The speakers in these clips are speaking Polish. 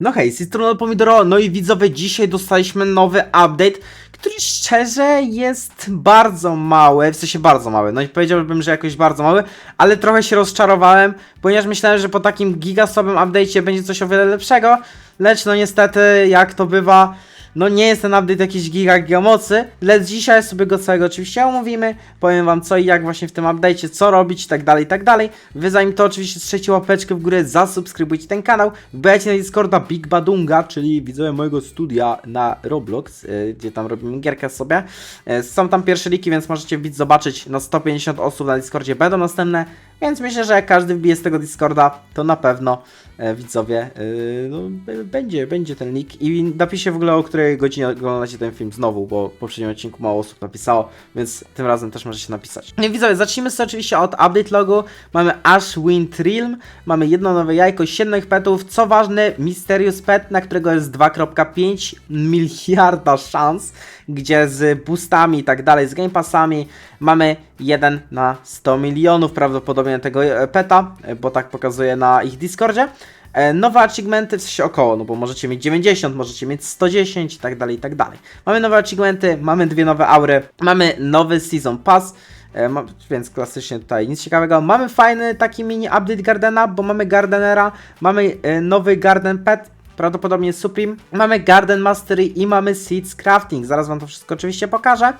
No hej, z tej strony Pomidoro, no i widzowie, dzisiaj dostaliśmy nowy update, który szczerze jest bardzo mały, w sensie bardzo mały, no i powiedziałbym, że jakoś bardzo mały, ale trochę się rozczarowałem, ponieważ myślałem, że po takim gigasłabym update'cie będzie coś o wiele lepszego, lecz no niestety, jak to bywa, no nie jest ten update jakiś giga, giga mocy, lecz dzisiaj sobie go całego oczywiście omówimy, powiem wam co i jak właśnie w tym update'cie, co robić i tak dalej, i tak dalej. Wy zanim to oczywiście strzecie łapeczkę w górę, zasubskrybujcie ten kanał, wbijajcie na Discorda Big Badunga, czyli widzowie mojego studia na Roblox, yy, gdzie tam robimy gierkę sobie. Yy, są tam pierwsze liki, więc możecie wbić zobaczyć, na 150 osób na Discordzie będą następne, więc myślę, że jak każdy wbije z tego Discorda, to na pewno e, widzowie, yy, no, będzie, będzie ten link i napiszcie w ogóle o której godzinie oglądacie ten film znowu, bo w poprzednim odcinku mało osób napisało, więc tym razem też możecie napisać. No widzowie, zacznijmy sobie oczywiście od update logu, mamy Ash Wind Realm, mamy jedno nowe jajko, 7 petów, co ważne, Mysterious Pet, na którego jest 2,5 miliarda szans, gdzie z boostami i tak dalej, z game passami mamy 1 na 100 milionów prawdopodobnie tego e, peta, bo tak pokazuje na ich Discordzie. E, Nowe achievementy, w sensie około, no bo możecie mieć 90, możecie mieć 110 i tak dalej, i tak dalej. Mamy nowe achievementy, mamy dwie nowe aury, mamy nowy Season Pass, e, więc klasycznie tutaj nic ciekawego. Mamy fajny taki mini update Gardena, bo mamy Gardenera, mamy e, nowy Garden Pet, prawdopodobnie Supreme, mamy Garden Mastery i mamy Seeds Crafting, zaraz wam to wszystko oczywiście pokażę.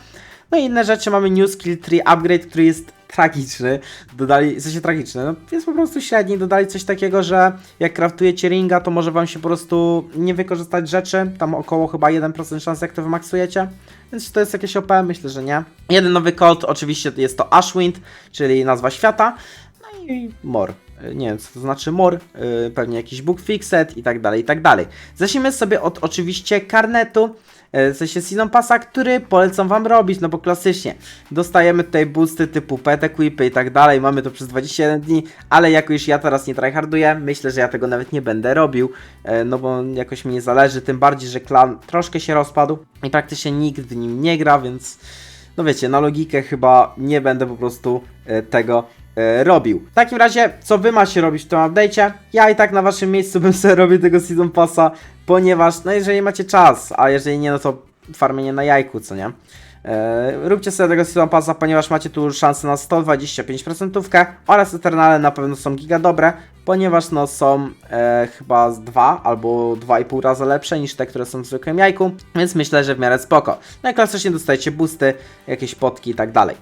No i inne rzeczy, mamy New Skill Tree Upgrade, który jest tragiczny, dodali, w sensie tragiczny, no jest po prostu średni, dodali coś takiego, że jak kraftujecie ringa, to może wam się po prostu nie wykorzystać rzeczy, tam około chyba 1% szans jak to wymaksujecie, więc czy to jest jakieś OP? Myślę, że nie. Jeden nowy kod, oczywiście jest to Ashwind, czyli nazwa świata, no i Mor. Nie wiem, co to znaczy more, yy, pewnie jakiś book fixed i tak dalej, i tak dalej. Zacznijmy sobie od oczywiście karnetu, w sensie Season Passa, który polecam Wam robić, no bo klasycznie dostajemy tutaj boosty typu pet equipy i tak dalej, mamy to przez 21 dni, ale jako już ja teraz nie tryharduję, myślę, że ja tego nawet nie będę robił, yy, no bo jakoś mi nie zależy, tym bardziej, że klan troszkę się rozpadł i praktycznie nikt w nim nie gra, więc no wiecie, na logikę chyba nie będę po prostu e, tego e, robił. W takim razie, co wy macie robić w tym update'cie? Ja i tak na waszym miejscu bym sobie robił tego Season Passa, ponieważ, no jeżeli macie czas, a jeżeli nie, no to farmienie na jajku, co nie? E, róbcie sobie tego Season Passa, ponieważ macie tu szansę na 125% oraz Eternale na pewno są giga dobre, ponieważ no są e, chyba z 2 albo 2,5 razy lepsze niż te, które są w zwykłym jajku, więc myślę, że w miarę spoko. No i klasycznie dostajecie boosty, jakieś potki i tak dalej.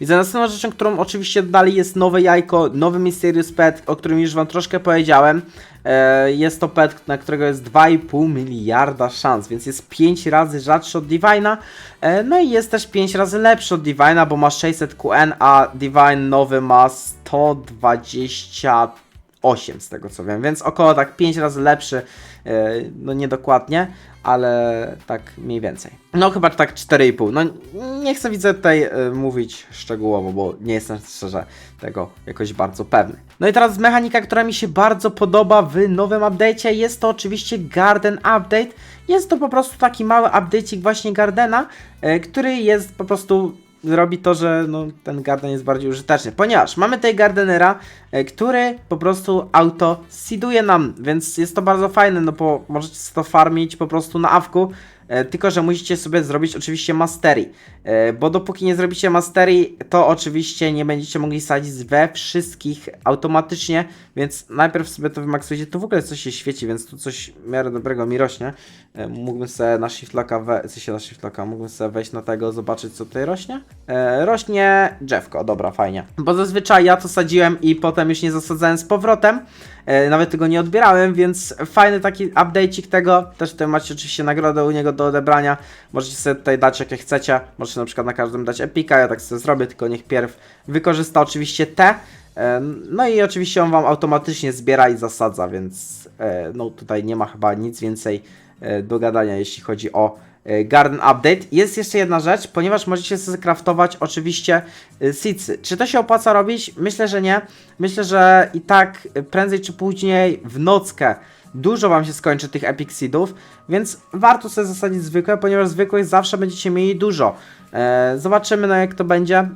I za następną rzeczą, którą oczywiście dodali jest nowe jajko, nowy Mysterious Pet, o którym już Wam troszkę powiedziałem. E, jest to pet, na którego jest 2,5 miliarda szans, więc jest 5 razy rzadszy od Divina. E, no i jest też 5 razy lepszy od Divina, bo ma 600 QN, a Divine nowy ma 128 z tego co wiem, więc około tak 5 razy lepszy, e, no niedokładnie, ale tak mniej więcej. No chyba tak 4,5. No nie chcę widzę tutaj e, mówić szczegółowo, bo nie jestem szczerze tego jakoś bardzo pewny. No i teraz mechanika, która mi się bardzo podoba w nowym update'cie, jest to oczywiście Garden Update. Jest to po prostu taki mały update'ik właśnie Gardena, e, który jest po prostu robi to, że no, ten garden jest bardziej użyteczny, ponieważ mamy tutaj gardenera, e, który po prostu auto seeduje nam, więc jest to bardzo fajne, no bo możecie to farmić po prostu na awku, tylko że musicie sobie zrobić oczywiście mastery, e, bo dopóki nie zrobicie mastery, to oczywiście nie będziecie mogli sadzić we wszystkich automatycznie, więc najpierw sobie to wymaksujecie, tu w ogóle coś się świeci, więc tu coś w miarę dobrego mi rośnie, E, mógłbym sobie na shiftlocka, we, w sensie na shiftlocka, mógłbym sobie wejść na tego, zobaczyć co tutaj rośnie. E, rośnie drzewko, dobra, fajnie. Bo zazwyczaj ja to sadziłem i potem już nie zasadzałem z powrotem, e, nawet tego nie odbierałem, więc fajny taki update'ik tego, też tutaj macie oczywiście nagrodę u niego do odebrania, możecie sobie tutaj dać jakie chcecie, możecie na przykład na każdym dać epika, ja tak sobie zrobię, tylko niech pierw wykorzysta oczywiście te, E, No i oczywiście on Wam automatycznie zbiera i zasadza, więc e, no tutaj nie ma chyba nic więcej e, do gadania, jeśli chodzi o e, Garden Update. Jest jeszcze jedna rzecz, ponieważ możecie sobie craftować oczywiście e, seedsy. Czy to się opłaca robić? Myślę, że nie. Myślę, że i tak e, prędzej czy później w nockę dużo Wam się skończy tych Epic Seedów, więc warto sobie zasadzić zwykłe, ponieważ zwykłych zawsze będziecie mieli dużo. E, zobaczymy no jak to będzie.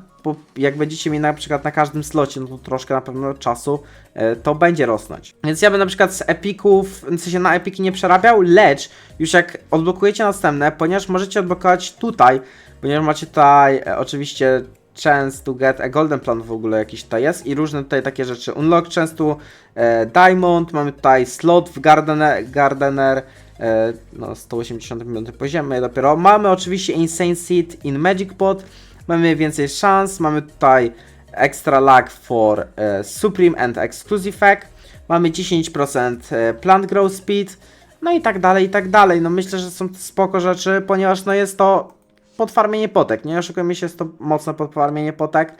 Jak będziecie mieli na przykład na każdym slocie, no to troszkę na pewno czasu e, to będzie rosnąć. Więc ja bym na przykład z epików, w sensie na epiki nie przerabiał, lecz już jak odblokujecie następne, ponieważ możecie odblokować tutaj, ponieważ macie tutaj e, oczywiście chance to get a golden plan w ogóle jakiś tutaj jest i różne tutaj takie rzeczy. Unlock chance to e, diamond, mamy tutaj slot w gardener, gardener e, no 185 poziomie dopiero. Mamy oczywiście insane seed in magic pot, mamy więcej szans, mamy tutaj extra luck for e, supreme and exclusive hack, mamy 10% e, plant growth speed, no i tak dalej, i tak dalej. No myślę, że są spoko rzeczy, ponieważ no jest to podfarmienie potek, nie oszukujmy się, jest to mocne podfarmienie potek.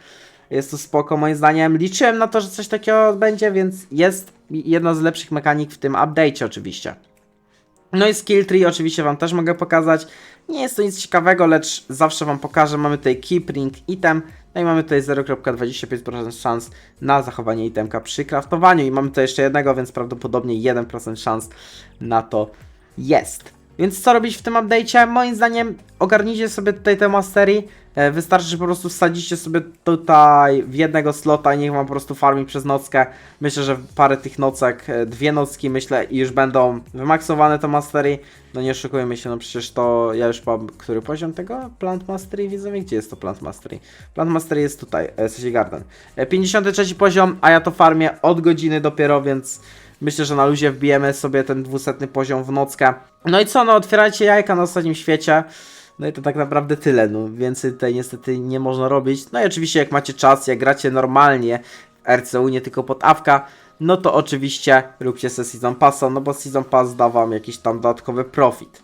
Jest to spoko moim zdaniem. Liczyłem na to, że coś takiego będzie, więc jest jedna z lepszych mechanik w tym update'cie oczywiście. No i skill tree oczywiście wam też mogę pokazać. Nie jest to nic ciekawego, lecz zawsze wam pokażę. Mamy tutaj keep ring item. No i mamy tutaj 0,25% szans na zachowanie itemka przy craftowaniu. I mamy tutaj jeszcze jednego, więc prawdopodobnie 1% szans na to jest. Więc co robić w tym update'cie? Moim zdaniem ogarnijcie sobie tutaj te mastery. E, Wystarczy, że po prostu wsadzicie sobie tutaj w jednego slota i niech wam po prostu farmi przez nockę. Myślę, że parę tych nocek, e, dwie nocki myślę i już będą wymaksowane te mastery. No nie oszukujmy się, no przecież to ja już mam, który poziom tego Plant Mastery widzowie? Gdzie jest to Plant Mastery? Plant Mastery jest tutaj, e, w sensie Garden. E, 53 poziom, a ja to farmię od godziny dopiero, więc myślę, że na luzie wbijemy sobie ten 200 poziom w nockę. No i co, no otwierajcie jajka na ostatnim świecie. No i to tak naprawdę tyle, no więcej tutaj niestety nie można robić. No i oczywiście jak macie czas, jak gracie normalnie w RCU, nie tylko pod awka, no to oczywiście róbcie sobie Season Passa, no bo Season Pass da wam jakiś tam dodatkowy profit.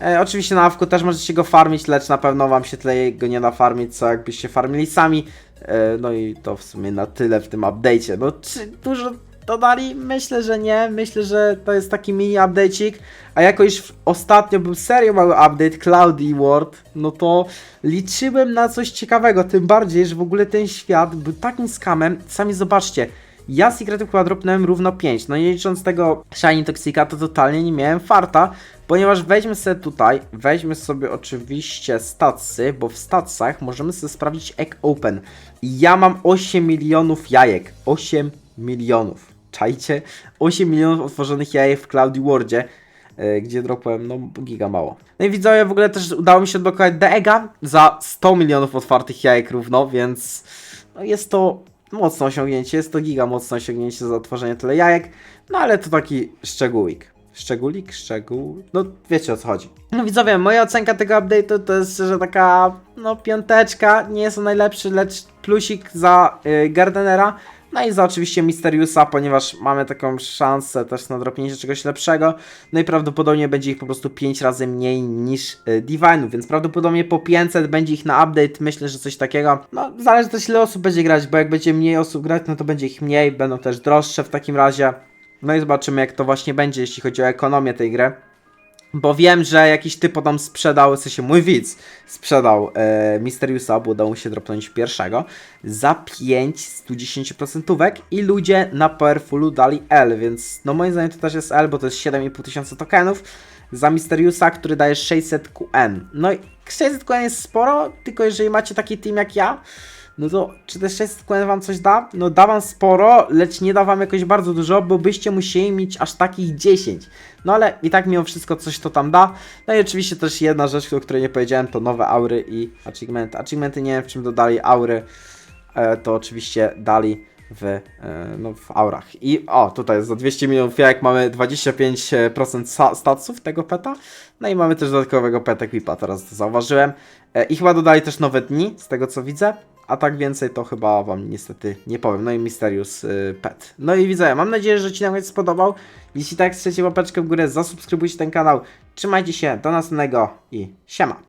E, oczywiście na awku też możecie go farmić, lecz na pewno wam się tyle go nie nafarmić, co jakbyście farmili sami. E, no i to w sumie na tyle w tym update'cie. No czy dużo dodali? Myślę, że nie. Myślę, że to jest taki mini update'cik. A jako iż w- ostatnio był serio mały update Cloudy World, no to liczyłem na coś ciekawego. Tym bardziej, że w ogóle ten świat był takim skamem. Sami zobaczcie. Ja Secretów chyba dropnąłem równo 5. No nie licząc tego Shiny Toxika, to totalnie nie miałem farta, ponieważ weźmy sobie tutaj, weźmy sobie oczywiście statsy, bo w statsach możemy sobie sprawdzić Egg Open. Ja mam 8 milionów jajek. 8 milionów. Czajcie? 8 milionów otworzonych jajek w Cloudy Worldzie, e, gdzie dropłem, no, giga mało. No i widzowie, w ogóle też udało mi się odblokować Deega za 100 milionów otwartych jajek równo, więc no jest to mocne osiągnięcie, jest to giga mocne osiągnięcie za otworzenie tyle jajek, no ale to taki szczegółik. Szczególik? Szczegół? No wiecie o co chodzi. No widzowie, moja ocenka tego update'u to jest, że taka, no piąteczka, nie jest to najlepszy, lecz plusik za y, Gardenera, no i za oczywiście Mysteriusa, ponieważ mamy taką szansę też na dropnięcie czegoś lepszego. No i prawdopodobnie będzie ich po prostu 5 razy mniej niż y, Divine'ów, więc prawdopodobnie po 500 będzie ich na update, myślę, że coś takiego. No zależy też ile osób będzie grać, bo jak będzie mniej osób grać, no to będzie ich mniej, będą też droższe w takim razie. No i zobaczymy jak to właśnie będzie, jeśli chodzi o ekonomię tej gry. Bo wiem, że jakiś typ tam sprzedał, w sensie mój widz sprzedał e, Mysteriusa, bo udało mu się dropnąć pierwszego, za 5 110% i ludzie na Powerfulu dali L, więc no moim zdaniem to też jest L, bo to jest 7,5 tysiąca tokenów za Mysteriusa, który daje 600 QN. No i 600 QN jest sporo, tylko jeżeli macie taki team jak ja, no to czy te 600 QN wam coś da? No da wam sporo, lecz nie da wam jakoś bardzo dużo, bo byście musieli mieć aż takich 10. No ale i tak mimo wszystko coś to tam da. No i oczywiście też jedna rzecz, o której nie powiedziałem, to nowe aury i achievementy. Achievementy nie wiem w czym dodali aury, e, to oczywiście dali w, e, no, w aurach. I o, tutaj jest za 200 milionów jak mamy 25% sa- statsów tego peta. No i mamy też dodatkowego pet equipa, teraz to zauważyłem. E, I chyba dodali też nowe dni, z tego co widzę. A tak więcej to chyba wam niestety nie powiem. No i Mysterious y, Pet. No i widzę, mam nadzieję, że ci nam się spodobał. Jeśli tak, chcecie łapeczkę w górę, zasubskrybujcie ten kanał. Trzymajcie się, do następnego i siema.